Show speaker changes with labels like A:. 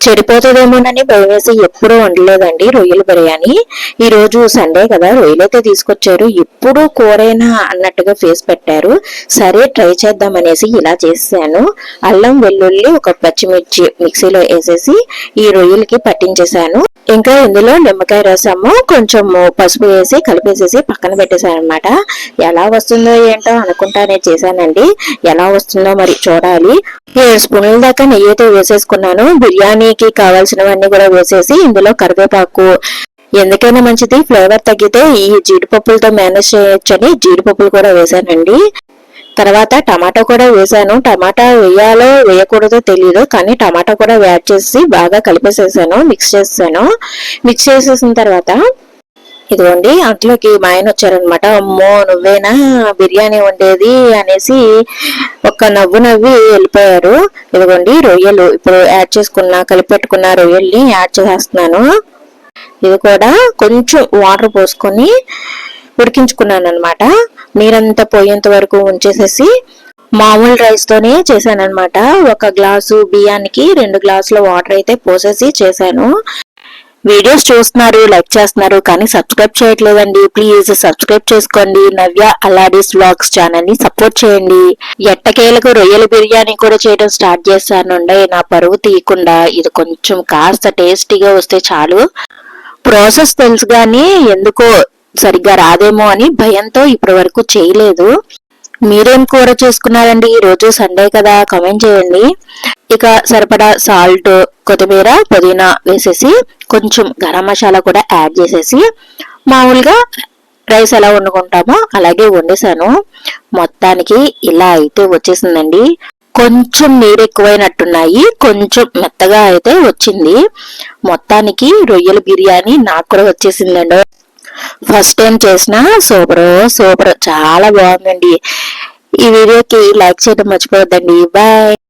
A: చెడిపోతుందేమోనని భయం వేసి ఎప్పుడూ వండలేదండి రొయ్యల బిర్యానీ. ఈ రోజు సండే కదా రొయ్యలైతే తీసుకొచ్చారు. ఎప్పుడు కూరైనా అన్నట్టుగా ఫేస్ పెట్టారు. సరే ట్రై చేద్దామనేసి ఇలా చేశాను. అల్లం వెల్లుల్లి ఒక పచ్చిమిర్చి మిక్సీలో వేసేసి ఈ రొయ్యలకి పట్టించేశాను. ఇంకా ఇందులో నిమ్మకాయ రసము కొంచెం పసుపు వేసి కలిపేసేసి పక్కన పెట్టేశాను అనమాట ఎలా వస్తుందో ఏంటో అనుకుంటానే చేశానండి. ఎలా వస్తుందో మరి చూడాలి. ఏడు స్పూన్ల దాకా నెయ్యి అయితే వేసేసుకున్నాను. బిర్యానీకి కావాల్సినవన్నీ కూడా వేసేసి ఇందులో కరివేపాకు. ఎందుకైనా మంచిది ఫ్లేవర్ తగ్గితే ఈ జీడిపప్పులతో మేనేజ్ చేయొచ్చని జీడిపప్పులు కూడా వేసానండి తర్వాత టమాటా కూడా వేసాను. టమాటా వేయాలో వేయకూడదో తెలియదు కానీ టమాటా కూడా యాడ్ చేసి బాగా కలిపేసేసాను మిక్స్ చేసాను మిక్స్ చేసేసిన తర్వాత ఇదిగోండి అంట్లోకి మా ఆయన వచ్చారనమాట అమ్మో నువ్వేనా? బిర్యానీ వండేది? అనేసి ఒక్క నవ్వు నవ్వి వెళ్ళిపోయారు. ఇదిగోండి రొయ్యలు. ఇప్పుడు యాడ్ చేసుకున్న కలిపెట్టుకున్న రొయ్యల్ని యాడ్ చేసేస్తున్నాను. ఇది కూడా కొంచెం వాటర్ పోసుకొని ఉడికించుకున్నాను అనమాట నీరంతా పోయేంత వరకు ఉంచేసేసి మామూలు రైస్తోనే చేశానమాట చేశాను అనమాట ఒక గ్లాసు బియ్యానికి రెండు గ్లాసుల వాటర్ అయితే పోసేసి చేశాను. వీడియోస్ చూస్తున్నారు లైక్ చేస్తున్నారు కానీ సబ్స్క్రైబ్ చేయట్లేదండి. ప్లీజ్ సబ్స్క్రైబ్ చేసుకోండి. నవ్య అలాడీస్ వ్లాగ్స్ ఛానల్ని సపోర్ట్ చేయండి. ఎట్టకేలకు రొయ్యల బిర్యానీ కూడా చేయడం స్టార్ట్ చేశానుండే నా పరువు తీయకుండా. ఇది కొంచెం కాస్త టేస్టీగా వస్తే చాలు. ప్రాసెస్ తెలుసు కానీ ఎందుకో సరిగ్గా రాదేమో అని భయంతో ఇప్పటి వరకు చేయలేదు. మీరేం కూర చేసుకున్నారండి? ఈ రోజు సండే కదా కమెంట్ చేయండి. ఇక సరిపడా సాల్ట్ కొత్తిమీర పుదీనా వేసేసి కొంచెం గరం మసాలా కూడా యాడ్ చేసేసి మామూలుగా రైస్ ఎలా వండుకుంటామో అలాగే వండేసాను మొత్తానికి ఇలా అయితే వచ్చేసిందండి. కొంచెం నీరు ఎక్కువైనట్టున్నాయి. కొంచెం మెత్తగా అయితే వచ్చింది. మొత్తానికి రొయ్యల బిర్యానీ నాకు కూడా వచ్చేసిందండి. ఫస్ట్ టైం చేసిన సూపర్ సూపర్. చాలా బాగుందండి. ఈ వీడియోకి లైక్ చేయడం మర్చిపోవద్దండి. బాయ్